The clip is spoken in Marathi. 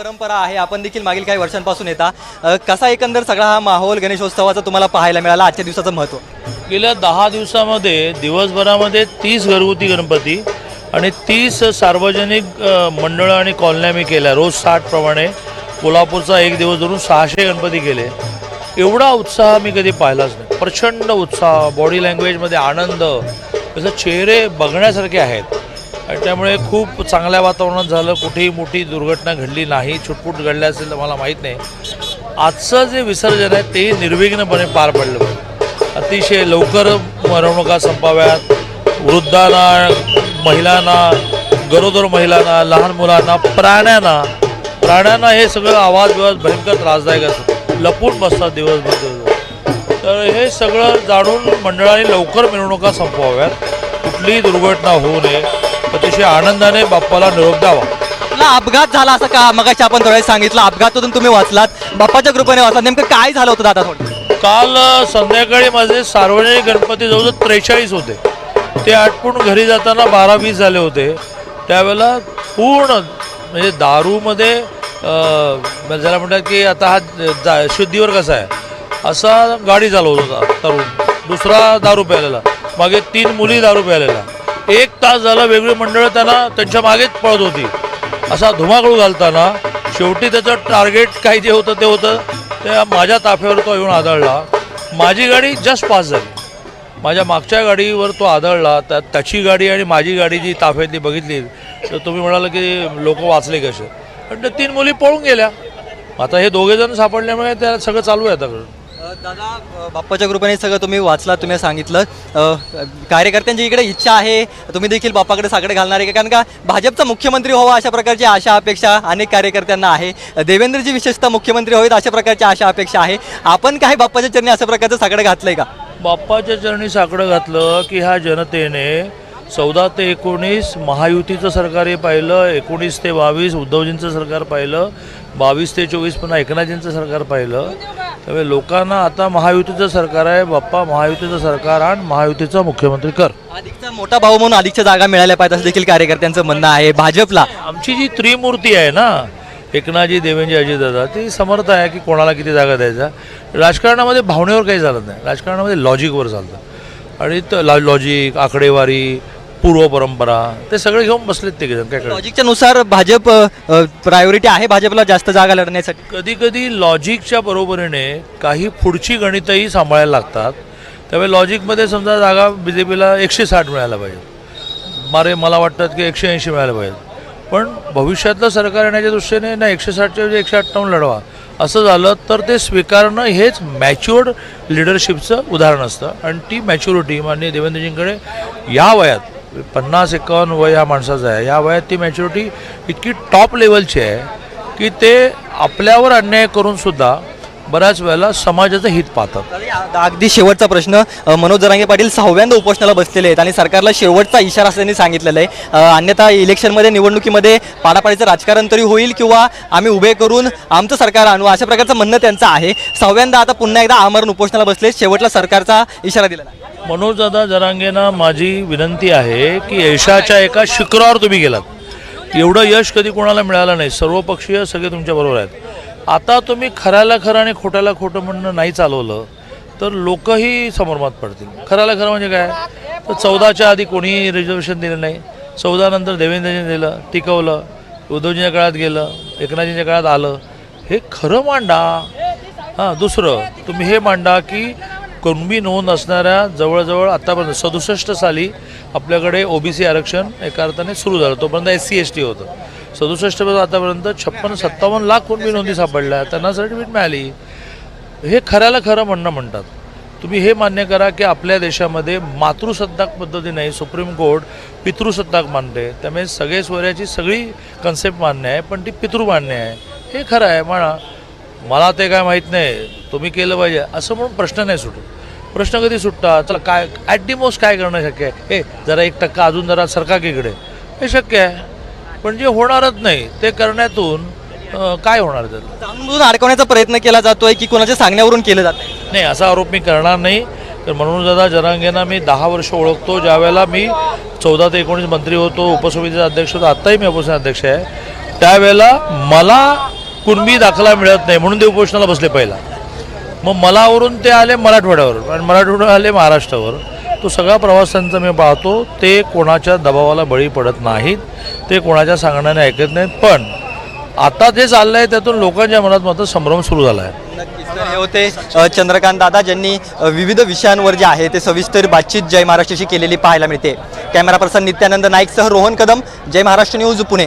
परंपरा आहे आपण देखील मागील काही वर्षांपासून येता. अ, कसा एकंदर सगळा हा माहोल गणेशोत्सवाचा तुम्हाला पाहायला मिळाला? आजच्या दिवसाचं महत्त्व गेल्या दहा दिवसामध्ये दिवसभरामध्ये तीस घरगुती गणपती आणि तीस सार्वजनिक अ, मंडळं आणि कॉलन्या मी केल्या. रोज साठप्रमाणे कोल्हापूरचा एक दिवस धरून सहाशे गणपती केले. एवढा उत्साह मी कधी पाहिलाच नाही. प्रचंड उत्साह बॉडी लँग्वेजमध्ये आनंद जसं चेहरे बघण्यासारखे आहेत. आणि त्यामुळे खूप चांगल्या वातावरणात झालं. कुठेही मोठी दुर्घटना घडली नाही. छुटपुट घडली असेल तर मला माहीत नाही. आजचं जे विसर्जन आहे ते निर्विघ्नपणे पार पडलं. अतिशय लवकर मिरवणुका संपाव्यात. वृद्धांना महिलांना गरोदर महिलांना लहान मुलांना प्राण्यांना. प्राण्यांना हे सगळं आवाज बिवाज भयंकर त्रासदायक असतं. लपून बसतात दिवसभर दिवसभर. तर हे सगळं जाणून मंडळाने लवकर मिरवणुका संपवाव्यात. कुठलीही दुर्घटना होऊ नये. अतिशय आनंदाने बाप्पाला निरोप द्यावा. आपला अपघात झाला असं का? मगाशी आपण थोड्या सांगितलं अपघातातून तुम्ही वाचलात बाप्पाच्या कृपेने वाचलात. नेमकं काय झालं होतं दादा थोडं? काल अ, संध्याकाळी माझे सार्वजनिक गणपती जवळजवळ त्रेचाळीस होते. ते आटपून घरी जाताना बारा वीस झाले होते. त्यावेळेला पूर्ण म्हणजे दारूमध्ये अ, ज्याला म्हणतात की आता हा जा शुद्धीवर कसा आहे? असा गाडी चालवत होता तरुण. दुसरा दारू प्यायलेला. मागे तीन मुली दारू प्यायलेला. एक तास झाला वेगळी मंडळं त्यांना त्यांच्या मागेच पळत होती. असा धुमाकूळ घालताना शेवटी त्याचं टार्गेट काही जे होतं ते होतं. त्या माझ्या ताफ्यावर तो येऊन आदळला. माझी गाडी जस्ट पास झाली. माझ्या मागच्या गाडीवर तो आदळला. त्या त्याची गाडी आणि माझी गाडी जी ताफ्यातली बघितली तर तुम्ही म्हणाल की लोक वाचले कसे? पण त्या तीन मुली पळून गेल्या. आता हे दोघे जण सापडल्यामुळे त्या सगळं चालू आहे आता. दादा बाप्पाच्या कृपेने सगळं तुम्ही वाचला तुम्ही सांगितलं. कार्यकर्त्यांची इकडे इच्छा आहे तुम्ही देखील बाप्पाकडे साकडे घालणार आहे. का? कारण का भाजपचा मुख्यमंत्री व्हावा अशा प्रकारची आशा अपेक्षा अनेक कार्यकर्त्यांना आहे. देवेंद्रजी विशेषतः मुख्यमंत्री व्हावेत अशा प्रकारची आशा अपेक्षा आहे. आपण काय बाप्पाच्या चरणी अशा प्रकारचं साकडं घातलंय का? बाप्पाच्या चरणी साकडं घातलं की ह्या जनतेने चौदा ते एकोणीस महायुतीचं सरकार हे पाहिलं एकोणीस ते बावीस उद्धवजींचं सरकार पाहिलं बावीस ते चोवीस पुन्हा एकनाथजींचं सरकार पाहिलं. त्यामुळे लोकांना आता महायुतीचं सरकार आहे बाप्पा महायुतीचं सरकार आण महायुतीचा मुख्यमंत्री कर. अधिकचा मोठा भाऊ म्हणून अधिकच्या जागा मिळाल्या पाहिजे असं देखील कार्यकर्त्यांचं म्हणणं आहे. भाजपला. आमची जी त्रिमूर्ती आहे ना एकनाथजी देवेंजी अजितदादा ती समर्थ आहे की कोणाला किती जागा द्यायचा. राजकारणामध्ये भावनेवर काही चालत नाही. राजकारणामध्ये लॉजिकवर चालतं. आणि लॉजिक आकडेवारी पूर्व परंपरा ते सगळे घेऊन बसलेत ते जण काय लॉजिकच्या नुसार भाजप प्रायोरिटी आहे भाजपला जास्त जागा लढण्यासाठी? कधी कधी लॉजिकच्या बरोबरीने काही पुढची गणितही सांभाळायला लागतात. त्यामुळे लॉजिकमध्ये समजा जागा बी जे पीला एकशे साठ मिळायला पाहिजे. मारे मला वाटतात की एकशे ऐंशी मिळायला पाहिजे. पण भविष्यातलं सरकार येण्याच्या दृष्टीने ना एकशे साठच्या ऐवजी एकशे अठ्ठावन्न लढवा. असं झालं तर ते स्वीकारणं हेच मॅच्युअर्ड लिडरशिपचं उदाहरण असतं. आणि ती मॅच्युरिटी माननीय देवेंद्रजींकडे या वयात पन्नास एकावन्न वय या माणसाचं आहे. या वयात ती मॅच्युरिटी इतकी टॉप लेवलची आहे की ते आपल्यावर अन्याय करून सुद्धा बऱ्याच वेळेला समाजाचं हित पाहतात. अगदी शेवटचा प्रश्न मनोज जरांगे पाटील सहाव्यांदा उपोषणाला बसलेले आहेत आणि सरकारला शेवटचा इशारा असल्याने सांगितलेला आहे. अन्यथा इलेक्शनमध्ये निवडणुकीमध्ये पाडापाडीचं राजकारण तरी होईल किंवा आम्ही उभे करून आमचं सरकार आणू अशा प्रकारचं म्हणणं त्यांचं आहे. सहाव्यांदा आता पुन्हा एकदा आमरण उपोषणाला बसले शेवटला सरकारचा इशारा दिलेला आहे. मनोजदादा जरांगेंना माझी विनंती आहे की यशाच्या एका शिखरावर तुम्ही गेलात. एवढं यश कधी कोणाला मिळालं नाही. सर्वपक्षीय सगळे तुमच्याबरोबर आहेत. आता तुम्ही खऱ्याला खरं आणि खोट्याला खोटं म्हणणं नाही चालवलं तर लोकही समोरमात पडतील. खऱ्याला खरं म्हणजे काय? तर चौदाच्या आधी कोणीही रिझर्वेशन दिलं नाही. चौदानंतर देवेंद्रजीने दिलं टिकवलं. उद्धवजींच्या काळात गेलं एकनाथजींच्या काळात आलं. हे खरं मांडा. हां दुसरं तुम्ही हे मांडा की कुणबी नोंद असणाऱ्या जवळजवळ आत्तापर्यंत सदुसष्ट साली आपल्याकडे ओबीसी आरक्षण एका अर्थाने सुरू झालं. तोपर्यंत एस सी एस टी होतं सदुसष्टपर्यंत आतापर्यंत छप्पन सत्तावन्न लाख कुणबी नोंदी सापडल्या. त्यांना सर्टिफिकेट मिळाली. हे खऱ्याला खरं म्हणणं म्हणतात. तुम्ही हे मान्य करा की आपल्या देशामध्ये मातृसत्ताक पद्धती नाही सुप्रीम कोर्ट पितृसत्ताक मानते. त्यामुळे सगळे स्वर्याची सगळी कन्सेप्ट मान्य आहे पण ती पितृ मान्य आहे. हे खरं आहे म्हणा मला ते काय माहीत नाही. तुम्ही केलं पाहिजे असं म्हणून प्रश्न नाही सुटत. प्रश्न कधी सुटतात? चला काय ॲट दी मोस्ट काय करणं शक्य आहे? हे जरा एक टक्का अजून जरा सरका हे शक्य आहे. पण जे होणारच नाही ते करण्यातून काय होणार जाणून अडकवण्याचा प्रयत्न केला जातोय की कोणाच्या सांगण्यावरून केलं जात नाही? असा आरोप मी करणार नाही. तर म्हणून दादा जरांगेंना मी दहा वर्ष ओळखतो. ज्यावेळेला मी चौदा ते एकोणीस मंत्री होतो उपसमितीचा अध्यक्ष होतो आत्ताही मी उपसमिती अध्यक्ष आहे. त्यावेळेला मला कुणबी दाखला मिळत नाही म्हणून ते उपोषणाला बसले पहिला. मग मलावरून ते आले मराठवाड्यावर आणि मराठवाड्यावर आले महाराष्ट्रावर तो सगळा प्रवास त्यांचा मी पाहतो ते कोणाच्या दबावाला बळी पडत नाहीत. ते कोणाच्या सांगण्याने ऐकत नाहीत. पण आता जे चाललं आहे त्यातून लोकांच्या मनात मात्र संभ्रम सुरू झाला आहे. हे होते चंद्रकांत दादा ज्यांनी विविध विषयांवर जे आहे ते सविस्तर बातचीत जय महाराष्ट्राशी केलेली पाहायला मिळते. कॅमेरा पर्सन नित्यानंद नाईकसह रोहन कदम जय महाराष्ट्र न्यूज पुणे.